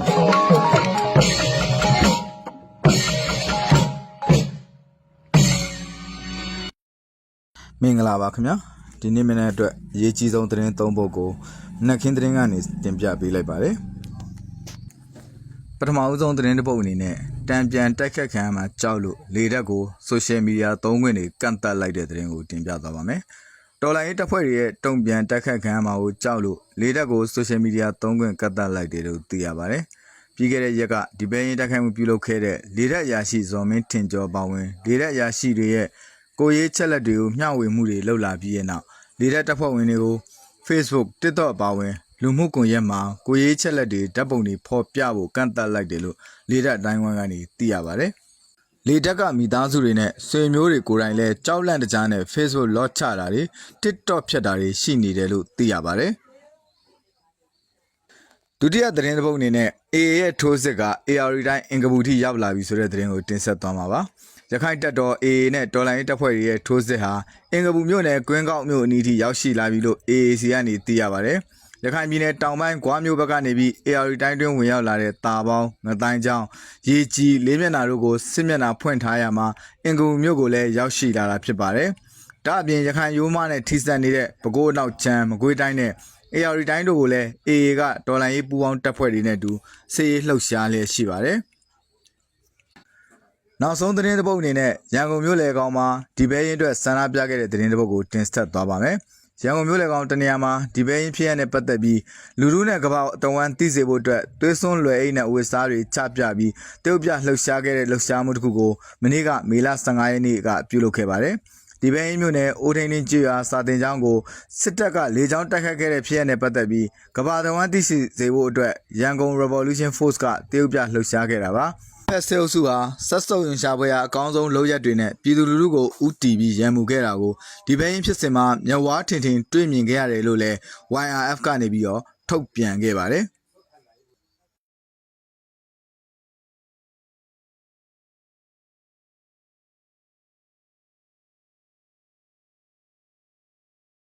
မင်္ဂလာပါခင်ဗျာဒီနေ့မနေ့အတွက်အရေးကြီးဆုံးသတင်း၃ပုဒ်ကိုနှက်ခင်းသတင်းကနေတင်ပြပေးလိုက်ပါတယ်ပထမဦးဆုံးသတင်းတစ်ပုဒ်အနေနဲ့တံပြန်တိုက်ခတ်ခံရမှာကြောက်လို့လေတက်ကိုဆိုရှယ်မီဒီယာသုံးခွင့်တွေကန့်သက်လိုက်တဲ့သတင်းကိုတင်ပြသွားပါမယ် တော်လိုင်းရေးတပ်ဖွဲ့တွေရဲ့တုံ့ပြန်တိုက်ခတ်ခံရမှာကိုကြောက်လို့လေတက်ကိုဆိုရှယ်မီဒီယာသုံးခွင့်ကန့်သက်လိုက်တယ်လို့သိရပါတယ်ပြီးခဲ့တဲ့ရက်ကဒီပဲရင်တိုက်ခိုက်မှုပြုလုပ်ခဲ့တဲ့လေတက်ရာရှိဇော်မင်းထင်ကျော်ပါဝင်လေတက်ရာရှိတွေရဲ့ကိုရေးချက်လက်တွေကိုမျှဝေမှုတွေလုပ်လာပြီးရဲ့နောက်လေတက်တပ်ဖွဲ့ဝင်တွေကို Facebook TikTok အပါအဝင်လူမှုကွန်ရက်မှာကိုရေးချက်လက်တွေဓာတ်ပုံတွေဖော်ပြဖို့ကန့်သတ်လိုက်တယ်လို့လေတက်အတိုင်းဝိုင်းကနေသိရပါတယ်။ လေတက်ကမိသားစုတွေနဲ့ဆွေမျိုးတွေကိုယ်တိုင်လည်းကြောက်လန့်တကြားနဲ့ Facebook လော့ချတာတွေ TikTok ဖြတ်တာတွေရှိနေတယ်လို့သိရပါတယ်။ဒုတိယသတင်းတစ်ပုဒ်အနေနဲ့ AA ရဲ့ထိုးစစ်က AR တိုင်းအင်္ဂပူထိရောက်လာပြီဆိုတဲ့သတင်းကိုတင်ဆက်သွားမှာပါ။ရခိုင်တပ်တော် AA နဲ့တော်လိုင်းရေးတပ်ဖွဲ့တွေရဲ့ထိုးစစ်ဟာအင်္ဂပူမြို့နယ်ကွင်းကောက်မြို့အနီးထိရောက်ရှိလာပြီလို့ AAC ကနေသိရပါတယ်။ ရခိုင်ပြည်နယ်တောင်ပိုင်းကွာမြို့ဘက်ကနေပြီး AR တိုင်းတွင်းဝင်ရောက်လာတဲ့တာပေါင်းငတိုင်းချောင်းရေကြီးလေးမျက်နှာတို့ကိုစစ်မျက်နှာဖွင့်ထားရမှာအင်္ဂပူမြို့ကိုလည်းရောက်ရှိလာတာဖြစ်ပါတယ်။ဒါအပြင်ရခိုင်ရိုးမနဲ့ထိစပ်နေတဲ့ပဲခူးအနောက်ချမ်းမကွေးတိုင်းနဲ့ AR တိုင်းတို့ကိုလည်း AA ကဒေါ်လာရေးပူးပေါင်းတပ်ဖွဲ့တွေနဲ့အတူစစ်ရေးလှုပ်ရှားလျက်ရှိပါတယ်။နောက်ဆုံးသတင်းတစ်ပုဒ်အနေနဲ့ရန်ကုန်မြို့လေကောင်မှာဒီဘဲရင်အတွက်ဆန္ဒပြခဲ့တဲ့သတင်းတစ်ပုဒ်ကိုတင်ဆက်သွားပါမယ်။ ရန်ကုန်မြို့လေကောင်တနေရာမှာဒီဘဲရင်ဖြစ်ရတဲ့ပတ်သက်ပြီးလူလူနဲ့ကပောက်အတဝမ်းသိစေဖို့အတွက်သွေးစွန်းလွယ်အိတ်နဲ့အဝတ်စားတွေချပြပြီးတရုတ်ပြလှုပ်ရှားခဲ့တဲ့လှုပ်ရှားမှုတစ်ခုကိုမနေ့ကမေလ15ရက်နေ့ကပြုလုပ်ခဲ့ပါတယ်။ဒီပဲရင်မြို့နယ်အိုထိန်တင်းကျွာစာတင်ကျောင်းကိုစစ်တပ်ကလေကြောင်းတိုက်ခတ်ခဲ့တဲ့ဖြစ်ရပ်နဲ့ပတ်သက်ပြီးကဘာတဝမ်းသိရှိစေဖို့အတွက်ရန်ကုန် Revolution Force ကတရုတ်ပြလှုပ်ရှားခဲ့တာပါ ဖက်ဆဲအုပ်စုဟာဆက်စုပ်ရင်ရှာပွဲရာအကောင်းဆုံးလုပ်ရက်တွေနဲ့ပြည်သူလူထုကိုဥတီပြီးရန်မှုခဲ့တာကိုဒီပဲရင်ဖြစ်စဉ်မှာမျက်ဝါးထင်ထင်တွေ့မြင်ခဲ့ရတယ်လို့လည်း YRF ကနေပြီးတော့ထုတ်ပြန်ခဲ့ပါတယ်။